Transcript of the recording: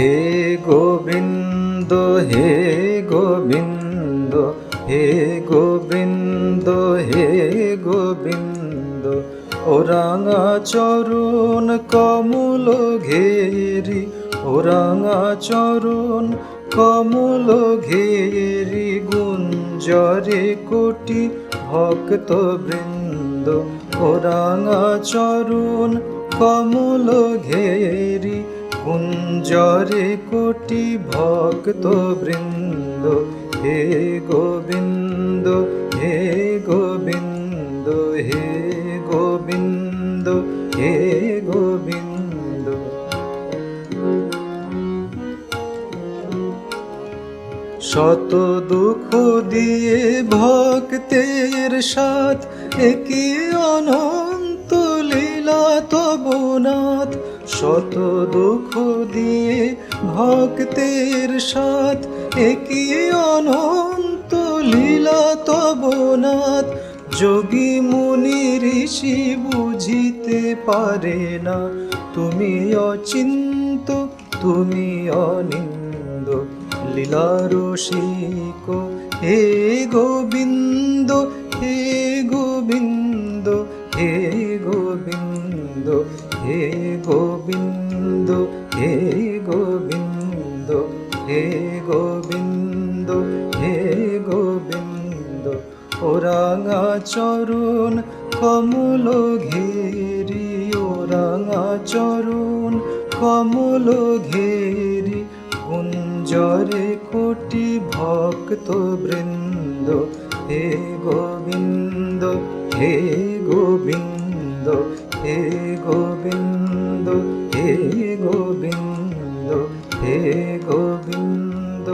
হে গোবিন্দ হে গোবিন্দ হে গোবিন্দ হে গোবিন্দ ওরাঙা চরণ কমল ঘেরি ওরাঙা চরণ কমল ঘেরি, গুঞ্জরে কোটি ভক্ত বৃন্দ ওরাঙা চরণ কমল ঘেরি কুঞ্জরে কোটি ভক্ত বৃন্দ হে গোবিন্দ হে গোবিন্দ হে গোবিন্দ হে গোবিন্দ। শত দুঃখ দিয়ে ভক্তের সাথ একই অনন্ত লীলা তবনাথ শত দুঃখ দিয়ে ভক্তের সাথ, একই অনন্ত লীলা তবনাথ যোগী মুনি ঋষি বুঝিতে পারে না, তুমি অচিন্ত, তুমি অনিন্দ। লীলা রসিক হে গোবিন্দ, হে গোবিন্দ, হে গোবিন্দ হে গোবিন্দ হে গোবিন্দ, ওরাঙা চরণ কমল ঘেরি, ওরাঙা চরণ কমল ঘেরি কুঞ্জরে কোটি ভক্ত বৃন্দ, হে গোবিন্দ হে গোবিন্দ হে গোবিন্দ হে গোবিন্দ হে গোবিন্দ